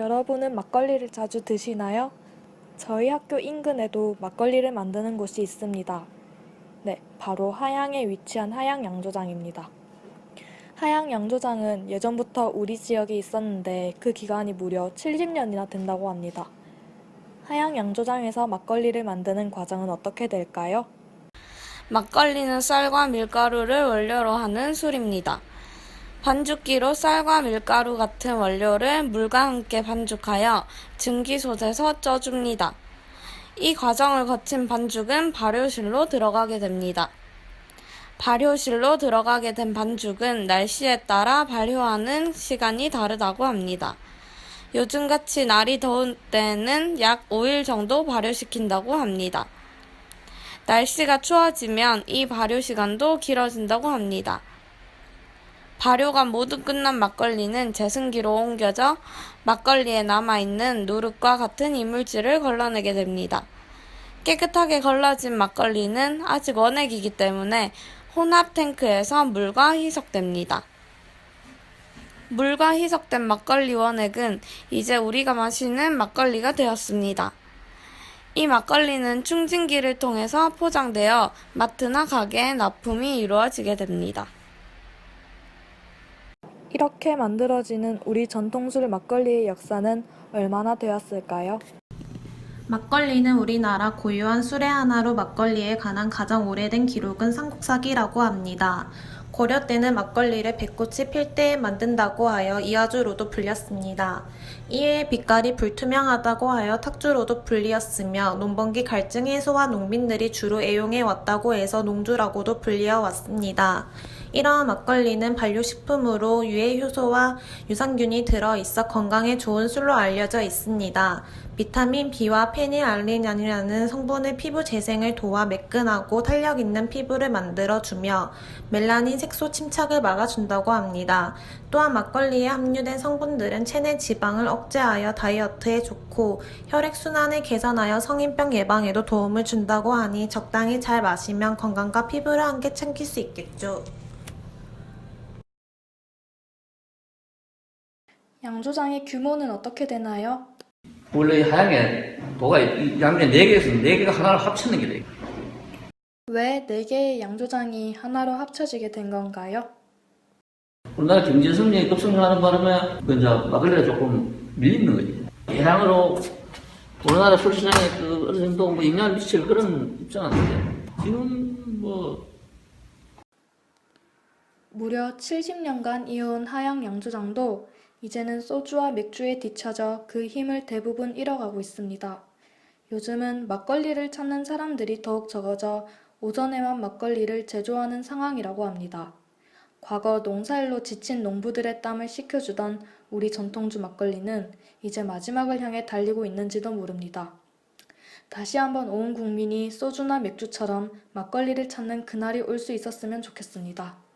여러분은 막걸리를 자주 드시나요? 저희 학교 인근에도 막걸리를 만드는 곳이 있습니다. 네, 바로 하양에 위치한 하양 양조장입니다. 하양 양조장은 예전부터 우리 지역에 있었는데 그 기간이 무려 70년이나 된다고 합니다. 하양 양조장에서 막걸리를 만드는 과정은 어떻게 될까요? 막걸리는 쌀과 밀가루를 원료로 하는 술입니다. 반죽기로 쌀과 밀가루 같은 원료를 물과 함께 반죽하여 증기솥에서 쪄줍니다. 이 과정을 거친 반죽은 발효실로 들어가게 됩니다. 발효실로 들어가게 된 반죽은 날씨에 따라 발효하는 시간이 다르다고 합니다. 요즘같이 날이 더운 때는 약 5일 정도 발효시킨다고 합니다. 날씨가 추워지면 이 발효 시간도 길어진다고 합니다. 발효가 모두 끝난 막걸리는 제승기로 옮겨져 막걸리에 남아있는 누룩과 같은 이물질을 걸러내게 됩니다. 깨끗하게 걸러진 막걸리는 아직 원액이기 때문에 혼합 탱크에서 물과 희석됩니다. 물과 희석된 막걸리 원액은 이제 우리가 마시는 막걸리가 되었습니다. 이 막걸리는 충진기를 통해서 포장되어 마트나 가게에 납품이 이루어지게 됩니다. 이렇게 만들어지는 우리 전통술 막걸리의 역사는 얼마나 되었을까요? 막걸리는 우리나라 고유한 술의 하나로 막걸리에 관한 가장 오래된 기록은 삼국사기라고 합니다. 고려 때는 막걸리를 배꽃이 필 때에 만든다고 하여 이화주로도 불렸습니다. 이에 빛깔이 불투명하다고 하여 탁주로도 불리었으며 농번기 갈증 해소와 농민들이 주로 애용해 왔다고 해서 농주라고도 불리어 왔습니다. 이러한 막걸리는 발효식품으로 유해 효소와 유산균이 들어있어 건강에 좋은 술로 알려져 있습니다. 비타민 B와 페닐알린이라는 성분의 피부 재생을 도와 매끈하고 탄력 있는 피부를 만들어주며 멜라닌 색소 침착을 막아준다고 합니다. 또한 막걸리에 함유된 성분들은 체내 지방을 억제하여 다이어트에 좋고 혈액순환을 개선하여 성인병 예방에도 도움을 준다고 하니 적당히 잘 마시면 건강과 피부를 함께 챙길 수 있겠죠. 양조장의 규모는 어떻게 되나요? 원래 하양에 도가 양쪽에 네 개에서 네 개가 하나로 합치는 게 돼. 왜 4개의 양조장이 하나로 합쳐지게 된 건가요? 우리나라 경제 성장이 급성장하는 바람에 그 이제 막걸리가 조금 밀리는 거지. 대량으로 우리나라 술 시장에 그 어느 정도 뭐 영향을 미칠 그런 입장은 아닌데 지금 뭐 무려 70년간 이어온 하양 양조장도 이제는 소주와 맥주에 뒤처져 그 힘을 대부분 잃어가고 있습니다. 요즘은 막걸리를 찾는 사람들이 더욱 적어져 오전에만 막걸리를 제조하는 상황이라고 합니다. 과거 농사일로 지친 농부들의 땀을 식혀주던 우리 전통주 막걸리는 이제 마지막을 향해 달리고 있는지도 모릅니다. 다시 한번 온 국민이 소주나 맥주처럼 막걸리를 찾는 그날이 올 수 있었으면 좋겠습니다.